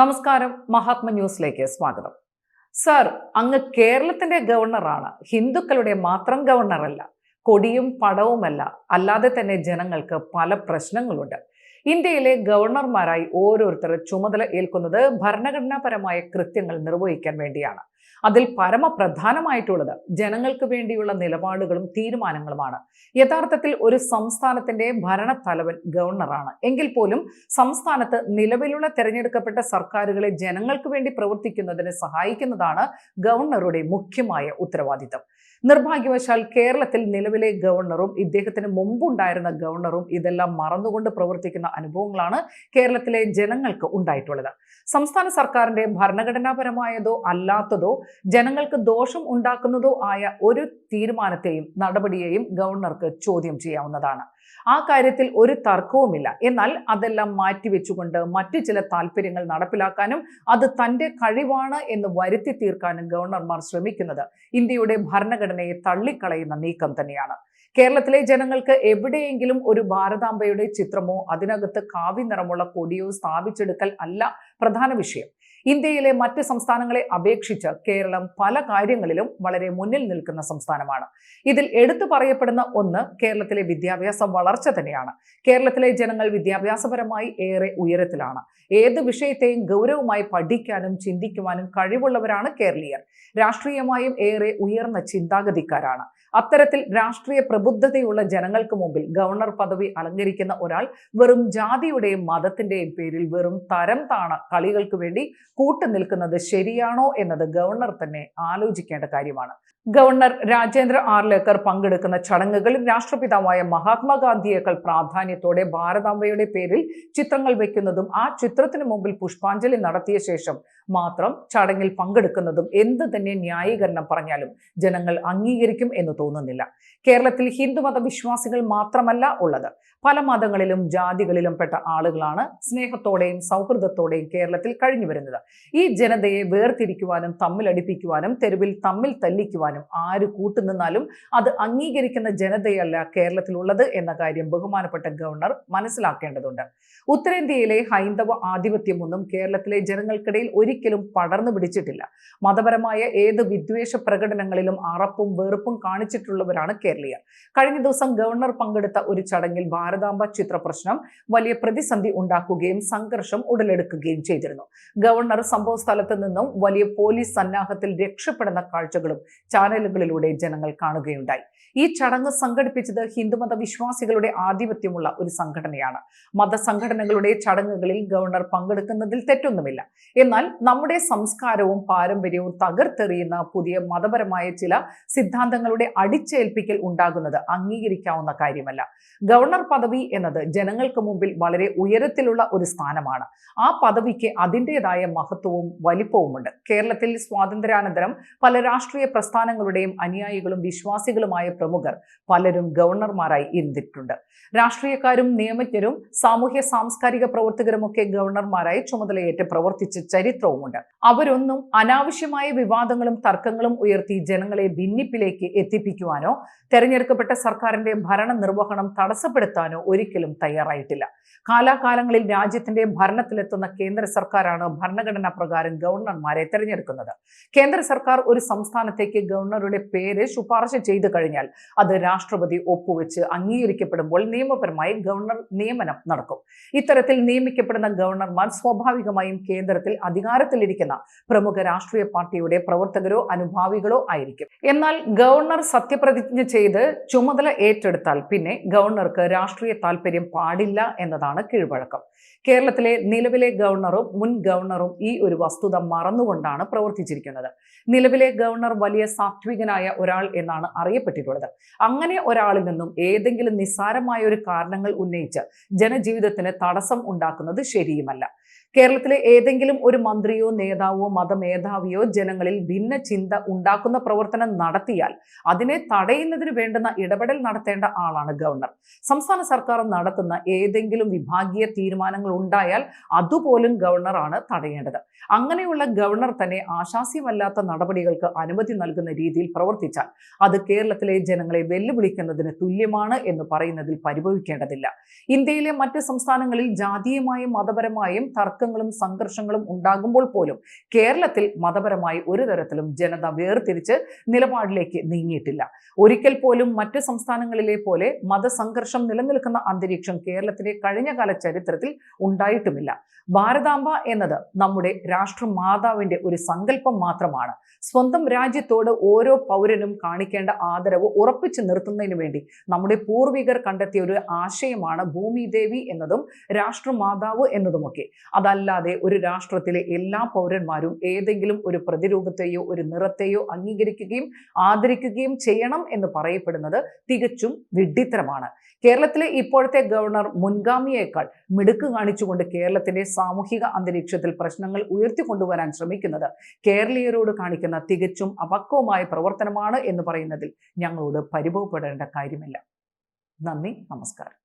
നമസ്കാരം മഹാത്മ ന്യൂസിലേക്ക് സ്വാഗതം. സർ അങ്ങ് കേരളത്തിന്റെ ഗവർണറാണ്. ഹിന്ദുക്കളുടെ മാത്രം ഗവർണറല്ല. കൊടിയും പടവുമല്ല. അല്ലാതെ തന്നെ ജനങ്ങൾക്ക് പല പ്രശ്നങ്ങളുണ്ട്. ഇന്ത്യയിലെ ഗവർണർമാരായി ഓരോരുത്തർ ചുമതല ഏൽക്കുന്നത് ഭരണഘടനാപരമായ കൃത്യങ്ങൾ നിർവഹിക്കാൻ വേണ്ടിയാണ്. അതിൽ പരമപ്രധാനമായിട്ടുള്ളത് ജനങ്ങൾക്ക് വേണ്ടിയുള്ള നിലപാടുകളും തീരുമാനങ്ങളുമാണ്. യഥാർത്ഥത്തിൽ ഒരു സംസ്ഥാനത്തിന്റെ ഭരണത്തലവൻ ഗവർണറാണ്. എങ്കിൽ പോലും സംസ്ഥാനത്ത് നിലവിലുള്ള തെരഞ്ഞെടുക്കപ്പെട്ട സർക്കാരുകളെ ജനങ്ങൾക്ക് വേണ്ടി പ്രവർത്തിക്കുന്നതിന് സഹായിക്കുന്നതാണ് ഗവർണറുടെ മുഖ്യമായ ഉത്തരവാദിത്തം. നിർഭാഗ്യവശാൽ കേരളത്തിൽ നിലവിലെ ഗവർണറും ഇദ്ദേഹത്തിന് മുമ്പുണ്ടായിരുന്ന ഗവർണറും ഇതെല്ലാം മറന്നുകൊണ്ട് പ്രവർത്തിക്കുന്ന അനുഭവങ്ങളാണ് കേരളത്തിലെ ജനങ്ങൾക്ക് ഉണ്ടായിട്ടുള്ളത്. സംസ്ഥാന സർക്കാരിന്റെ ഭരണഘടനാപരമായതോ അല്ലാത്തതോ ജനങ്ങൾക്ക് ദോഷം ഉണ്ടാക്കുന്നതോ ആയ ഒരു തീരുമാനത്തെയും നടപടിയെയും ഗവർണർക്ക് ചോദ്യം ചെയ്യാവുന്നതാണ്. ആ കാര്യത്തിൽ ഒരു തർക്കവുമില്ല. എന്നാൽ അതെല്ലാം മാറ്റിവെച്ചുകൊണ്ട് മറ്റു ചില താല്പര്യങ്ങൾ നടപ്പിലാക്കാനും അത് തന്റെ കഴിവാണ് എന്ന് വരുത്തി തീർക്കാനും ഗവർണർമാർ ശ്രമിക്കുന്നത് ഇന്ത്യയുടെ ഭരണഘടനയെ തള്ളിക്കളയുന്ന നീക്കം തന്നെയാണ്. കേരളത്തിലെ ജനങ്ങൾക്ക് എവിടെയെങ്കിലും ഒരു ഭാരതാംബയുടെ ചിത്രമോ അതിനകത്ത് കാവ്യ നിറമുള്ള കൊടിയോ സ്ഥാപിച്ചെടുക്കൽ അല്ല പ്രധാന വിഷയം. ഇന്ത്യയിലെ മറ്റ് സംസ്ഥാനങ്ങളെ അപേക്ഷിച്ച് കേരളം പല കാര്യങ്ങളിലും വളരെ മുന്നിൽ നിൽക്കുന്ന സംസ്ഥാനമാണ്. ഇതിൽ എടുത്തു പറയപ്പെടുന്ന ഒന്ന് കേരളത്തിലെ വിദ്യാഭ്യാസ വളർച്ച തന്നെയാണ്. കേരളത്തിലെ ജനങ്ങൾ വിദ്യാഭ്യാസപരമായി ഏറെ ഉയരത്തിലാണ്. ഏത് വിഷയത്തെയും ഗൗരവമായി പഠിക്കാനും ചിന്തിക്കുവാനും കഴിവുള്ളവരാണ് കേരളീയർ. രാഷ്ട്രീയമായും ഏറെ ഉയർന്ന ചിന്താഗതിക്കാരാണ്. അത്തരത്തിൽ രാഷ്ട്രീയ പ്രബുദ്ധതയുള്ള ജനങ്ങൾക്ക് മുമ്പിൽ ഗവർണർ പദവി അലങ്കരിക്കുന്ന ഒരാൾ വെറും ജാതിയുടെയും മതത്തിന്റെയും പേരിൽ വെറും തരം താണ കളികൾക്ക് വേണ്ടി കൂട്ടുനിൽക്കുന്നത് ശരിയാണോ എന്നത് ഗവർണർ തന്നെ ആലോചിക്കേണ്ട കാര്യമാണ്. ഗവർണർ രാജേന്ദ്ര ആർലേക്കർ പങ്കെടുക്കുന്ന ചടങ്ങുകളിൽ രാഷ്ട്രപിതാവായ മഹാത്മാഗാന്ധിയേക്കാൾ പ്രാധാന്യത്തോടെ ഭാരതാംബയുടെ പേരിൽ ചിത്രങ്ങൾ വയ്ക്കുന്നതും ആ ചിത്രത്തിന് മുമ്പിൽ പുഷ്പാഞ്ജലി നടത്തിയ ശേഷം മാത്രം ചടങ്ങിൽ പങ്കെടുക്കുന്നതും എന്ത് തന്നെ ന്യായീകരണം പറഞ്ഞാലും ജനങ്ങൾ അംഗീകരിക്കും എന്ന് തോന്നുന്നില്ല. കേരളത്തിൽ ഹിന്ദുമത വിശ്വാസികൾ മാത്രമല്ല ഉള്ളത്. പല മതങ്ങളിലും ജാതികളിലും പെട്ട ആളുകളാണ് സ്നേഹത്തോടെയും സൗഹൃദത്തോടെയും കേരളത്തിൽ കഴിഞ്ഞു വരുന്നത് ഈ ജനതയെ വേർതിരിക്കുവാനും തമ്മിലടിപ്പിക്കുവാനും തെരുവിൽ തമ്മിൽ തല്ലിക്കുവാനും ആര് കൂട്ടുനിന്നാലും അത് അംഗീകരിക്കുന്ന ജനതയല്ല കേരളത്തിലുള്ളത് എന്ന കാര്യം ബഹുമാനപ്പെട്ട ഗവർണർ മനസ്സിലാക്കേണ്ടതുണ്ട്. ഉത്തരേന്ത്യയിലെ ഹൈന്ദവ ആധിപത്യമൊന്നും കേരളത്തിലെ ജനങ്ങൾക്കിടയിൽ ഒരിക്കലും പടർന്നു പിടിച്ചിട്ടില്ല. മതപരമായ ഏത് വിദ്വേഷ പ്രകടനങ്ങളിലും അറപ്പും വെറുപ്പും കാണിച്ചിട്ടുള്ളവരാണ് കേരളീയർ. കഴിഞ്ഞ ദിവസം ഗവർണർ പങ്കെടുത്ത ഒരു ചടങ്ങിൽ ഭാരതാംബ ചിത്ര പ്രശ്നം വലിയ പ്രതിസന്ധി ഉണ്ടാക്കുകയും സംഘർഷം ഉടലെടുക്കുകയും ചെയ്തിരുന്നു. ഗവർണർ സംഭവ സ്ഥലത്ത് നിന്നും വലിയ പോലീസ് സന്നാഹത്തിൽ രക്ഷപ്പെടുന്ന കാഴ്ചകളും ചാനലുകളിലൂടെ ജനങ്ങൾ കാണുകയുണ്ടായി. ഈ ചടങ്ങ് സംഘടിപ്പിച്ചത് ഹിന്ദുമത വിശ്വാസികളുടെ ആധിപത്യമുള്ള ഒരു സംഘടനയാണ്. മതസംഘടനകളുടെ ചടങ്ങുകളിൽ ഗവർണർ പങ്കെടുക്കുന്നതിൽ തെറ്റൊന്നുമില്ല. എന്നാൽ നമ്മുടെ സംസ്കാരവും പാരമ്പര്യവും തകർത്തെറിയുന്ന പുതിയ മതപരമായ ചില സിദ്ധാന്തങ്ങളുടെ അടിച്ചേൽപ്പിക്കൽ ഉണ്ടാകുന്നത് അംഗീകരിക്കാവുന്ന കാര്യമല്ല. ഗവർണർ പദവി എന്നത് ജനങ്ങൾക്ക് മുമ്പിൽ വളരെ ഉയരത്തിലുള്ള ഒരു സ്ഥാനമാണ്. ആ പദവിക്ക് അതിന്റെതായ മഹത്വവും വലിപ്പവുമുണ്ട്. കേരളത്തിൽ സ്വാതന്ത്ര്യാനന്തരം പല രാഷ്ട്രീയ പ്രസ്ഥാനങ്ങളുടെയും അനുയായികളും വിശ്വാസികളുമായ പ്രമുഖർ പലരും ഗവർണർമാരായി ഇരുന്നിട്ടുണ്ട്. രാഷ്ട്രീയക്കാരും നിയമജ്ഞരും സാമൂഹ്യ സാംസ്കാരിക പ്രവർത്തകരുമൊക്കെ ഗവർണർമാരായി ചുമതലയേറ്റ് പ്രവർത്തിച്ച ചരിത്രവുമുണ്ട്. അവരൊന്നും അനാവശ്യമായ വിവാദങ്ങളും തർക്കങ്ങളും ഉയർത്തി ജനങ്ങളെ ഭിന്നിപ്പിലേക്ക് എത്തിപ്പിക്കുവാനോ തെരഞ്ഞെടുക്കപ്പെട്ട സർക്കാരിന്റെ ഭരണ നിർവഹണം തടസ്സപ്പെടുത്താനോ ഒരിക്കലും തയ്യാറായിട്ടില്ല. കാലാകാലങ്ങളിൽ രാജ്യത്തിന്റെ ഭരണത്തിലെത്തുന്ന കേന്ദ്ര സർക്കാരാണ് ഭരണഘടനാ പ്രകാരം ഗവർണർമാരെ തെരഞ്ഞെടുക്കുന്നത്. കേന്ദ്ര സർക്കാർ ഒരു സംസ്ഥാനത്തേക്ക് ഗവർണറുടെ പേര് ശുപാർശ ചെയ്തു കഴിഞ്ഞാൽ അത് രാഷ്ട്രപതി ഒപ്പുവെച്ച് അംഗീകരിക്കപ്പെടുമ്പോൾ നിയമപരമായി ഗവർണർ നിയമനം നടക്കും. ഇത്തരത്തിൽ നിയമിക്കപ്പെടുന്ന ഗവർണർമാർ സ്വാഭാവികമായും കേന്ദ്രത്തിൽ അധികാരത്തിലിരിക്കുന്ന പ്രമുഖ രാഷ്ട്രീയ പാർട്ടിയുടെ പ്രവർത്തകരോ അനുഭാവികളോ ആയിരിക്കും. എന്നാൽ ഗവർണർ സത്യപ്രതിജ്ഞ ചെയ്ത് ചുമതല ഏറ്റെടുത്താൽ പിന്നെ ഗവർണർക്ക് രാഷ്ട്രീയ താല്പര്യം പാടില്ല എന്നതാണ് കീഴ്വഴക്കം. കേരളത്തിലെ നിലവിലെ ഗവർണറും മുൻ ഗവർണറും ഈ ഒരു വസ്തുത മറന്നുകൊണ്ടാണ് പ്രവർത്തിച്ചിരിക്കുന്നത്. നിലവിലെ ഗവർണർ വലിയ സാത്വികനായ ഒരാൾ എന്നാണ് അറിയപ്പെട്ടിട്ടുള്ളത്. അങ്ങനെ ഒരാളിൽ നിന്നും ഏതെങ്കിലും നിസ്സാരമായ ഒരു കാരണങ്ങൾ ഉന്നയിച്ച് ജനജീവിതത്തിന് തടസ്സം ഉണ്ടാക്കുന്നത് ശരിയുമല്ല. കേരളത്തിലെ ഏതെങ്കിലും ഒരു മന്ത്രിയോ നേതാവോ മതമേധാവിയോ ജനങ്ങളിൽ ഭിന്ന ചിന്ത ഉണ്ടാക്കുന്ന പ്രവർത്തനം നടത്തിയാൽ അതിനെ തടയുന്നതിന് വേണ്ടുന്ന ഇടപെടൽ നടത്തേണ്ട ആളാണ് ഗവർണർ. സംസ്ഥാന സർക്കാർ നടത്തുന്ന ഏതെങ്കിലും വിഭാഗീയ തീരുമാനങ്ങൾ ഉണ്ടായാൽ അതുപോലും ഗവർണറാണ് തടയേണ്ടത്. അങ്ങനെയുള്ള ഗവർണർ തന്നെ ആശാസ്യമല്ലാത്ത നടപടികൾക്ക് അനുമതി നൽകുന്ന രീതിയിൽ പ്രവർത്തിച്ചാൽ അത് കേരളത്തിലെ ജനങ്ങളെ വെല്ലുവിളിക്കുന്നതിന് തുല്യമാണ് എന്ന് പറയുന്നതിൽ പരിഭവിക്കേണ്ടതില്ല. ഇന്ത്യയിലെ മറ്റ് സംസ്ഥാനങ്ങളിൽ ജാതീയമായും മതപരമായും തർക്ക തർക്കങ്ങളും സംഘർഷങ്ങളും ഉണ്ടാകുമ്പോൾ പോലും കേരളത്തിൽ മതപരമായി ഒരു തരത്തിലും ജനത വേർതിരിച്ച് നിലപാടിലേക്ക് നീങ്ങിയിട്ടില്ല. ഒരിക്കൽ പോലും മറ്റ് സംസ്ഥാനങ്ങളിലെ പോലെ മതസംഘർഷം നിലനിൽക്കുന്ന അന്തരീക്ഷം കേരളത്തിലെ കഴിഞ്ഞകാല ചരിത്രത്തിൽ ഉണ്ടായിട്ടുമില്ല. ഭാരതാംബ എന്നത് നമ്മുടെ രാഷ്ട്രമാതാവിന്റെ ഒരു സങ്കല്പം മാത്രമാണ്. സ്വന്തം രാജ്യത്തോട് ഓരോ പൗരനും കാണിക്കേണ്ട ആദരവ് ഉറപ്പിച്ചു നിർത്തുന്നതിന് വേണ്ടി നമ്മുടെ പൂർവികർ കണ്ടെത്തിയ ഒരു ആശയമാണ് ഭൂമി ദേവി എന്നതും രാഷ്ട്രമാതാവ് എന്നതുമൊക്കെ. അതല്ലാതെ ഒരു രാഷ്ട്രത്തിലെ എല്ലാ പൗരന്മാരും ഏതെങ്കിലും ഒരു പ്രതിരൂപത്തെയോ ഒരു നിറത്തെയോ അംഗീകരിക്കുകയും ആദരിക്കുകയും ചെയ്യണം എന്ന് പറയപ്പെടുന്നത് തികച്ചും വിഡ്ഢിത്തരമാണ്. കേരളത്തിലെ ഇപ്പോഴത്തെ ഗവർണർ മുൻഗാമിയേക്കാൾ മിടുക്ക് കാണിച്ചുകൊണ്ട് കേരളത്തിന്റെ സാമൂഹിക അന്തരീക്ഷത്തിൽ പ്രശ്നങ്ങൾ ഉയർത്തിക്കൊണ്ടുവരാൻ ശ്രമിക്കുന്നത് കേരളീയരോട് കാണിക്കുന്ന തികച്ചും അപക്വമായ പ്രവർത്തനമാണ് എന്ന് പറയുന്നതിൽ ഞങ്ങളോട് പരിഭവപ്പെടേണ്ട കാര്യമില്ല. നന്ദി നമസ്കാരം.